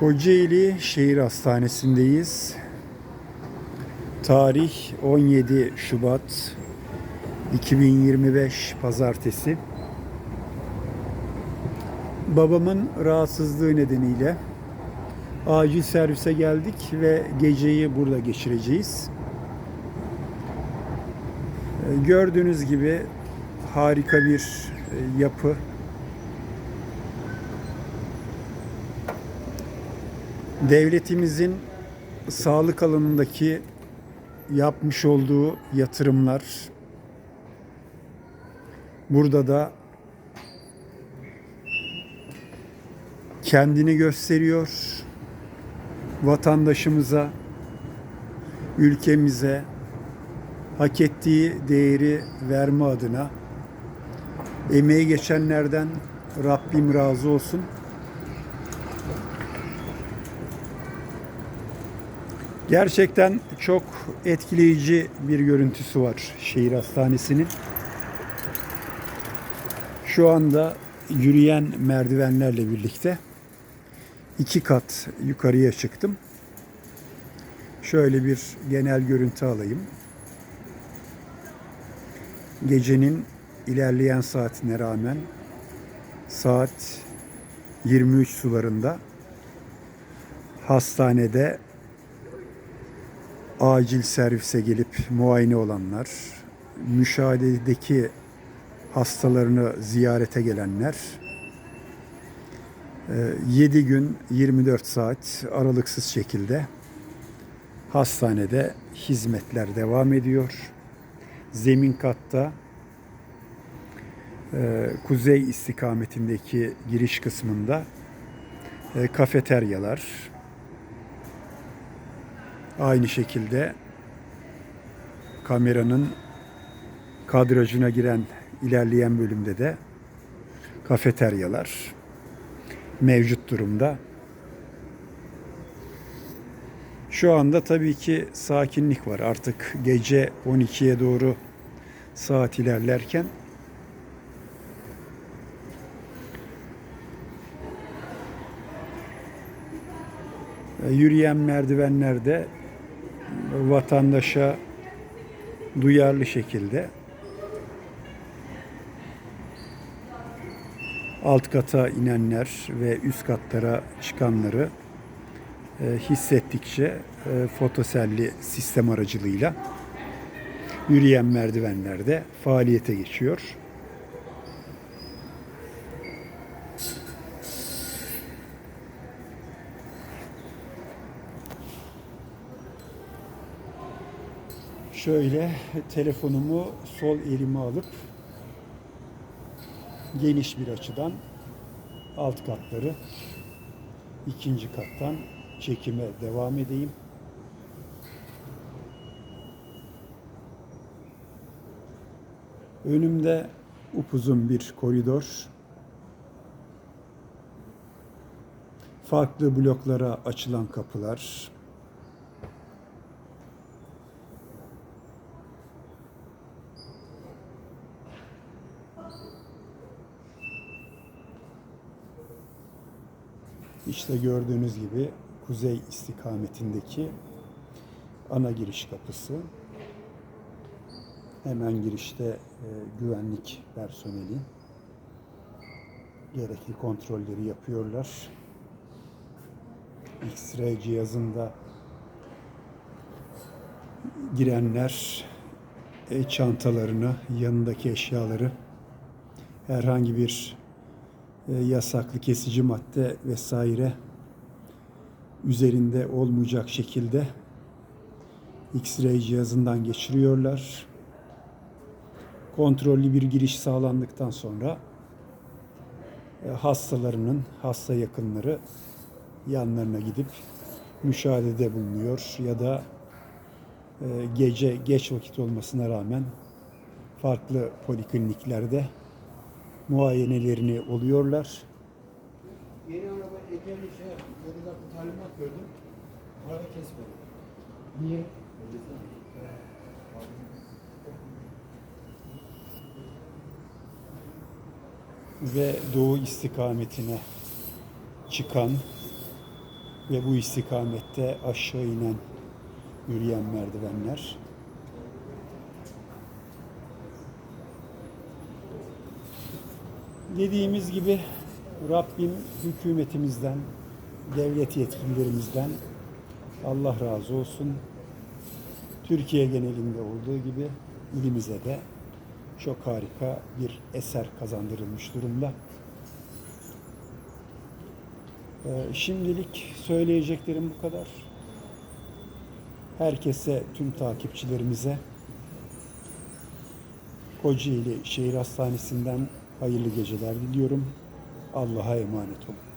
Kocaeli Şehir Hastanesi'ndeyiz. Tarih 17 Şubat 2025 Pazartesi. Babamın rahatsızlığı nedeniyle acil servise geldik ve geceyi burada geçireceğiz. Gördüğünüz gibi harika bir e, yapı. Devletimizin sağlık alanındaki yapmış olduğu yatırımlar burada da kendini gösteriyor vatandaşımıza ülkemize hak ettiği değeri verme adına emeği geçenlerden Rabbim razı olsun. Gerçekten çok etkileyici bir görüntüsü var şehir hastanesinin. Şu anda yürüyen merdivenlerle birlikte iki kat yukarıya çıktım. Şöyle bir genel görüntü alayım. Gecenin ilerleyen saatine rağmen saat 23 sularında hastanede acil servise gelip muayene olanlar, müşahededeki hastalarını ziyarete gelenler, 7 gün 24 saat aralıksız şekilde hastanede hizmetler devam ediyor. Zemin katta e, kuzey istikametindeki giriş kısmında e, kafeteryalar, Aynı şekilde kameranın kadrajına giren ilerleyen bölümde de kafeteryalar mevcut durumda. Şu anda tabii ki sakinlik var. Artık gece 12'ye doğru saat ilerlerken yürüyen merdivenlerde vatandaşa duyarlı şekilde alt kata inenler ve üst katlara çıkanları e, hissettikçe e, fotoselli sistem aracılığıyla yürüyen merdivenlerde faaliyete geçiyor. Şöyle telefonumu sol elime alıp geniş bir açıdan alt katları ikinci kattan çekime devam edeyim. Önümde upuzun bir koridor. Farklı bloklara açılan kapılar, İşte gördüğünüz gibi kuzey istikametindeki ana giriş kapısı. Hemen girişte e, güvenlik personeli gerekli kontrolleri yapıyorlar. X-ray cihazında girenler e, çantalarını, yanındaki eşyaları herhangi bir yasaklı kesici madde vesaire üzerinde olmayacak şekilde X-ray cihazından geçiriyorlar. Kontrollü bir giriş sağlandıktan sonra e, hastalarının hasta yakınları yanlarına gidip müşahedede bulunuyor ya da e, gece geç vakit olmasına rağmen farklı polikliniklerde muayenelerini oluyorlar. Yeni araba ekranı şey. Yolda bir talimat gördüm. Araba kesmedim. Niye? ve doğu istikametine çıkan ve bu istikamette aşağı inen yürüyen merdivenler. Dediğimiz gibi Rabbim hükümetimizden, devlet yetkililerimizden Allah razı olsun. Türkiye genelinde olduğu gibi ilimize de çok harika bir eser kazandırılmış durumda. Ee, Şimdilik söyleyeceklerim bu kadar. Herkese, tüm takipçilerimize Kocaeli Şehir Hastanesi'nden hayırlı geceler diliyorum. Allah'a emanet olun.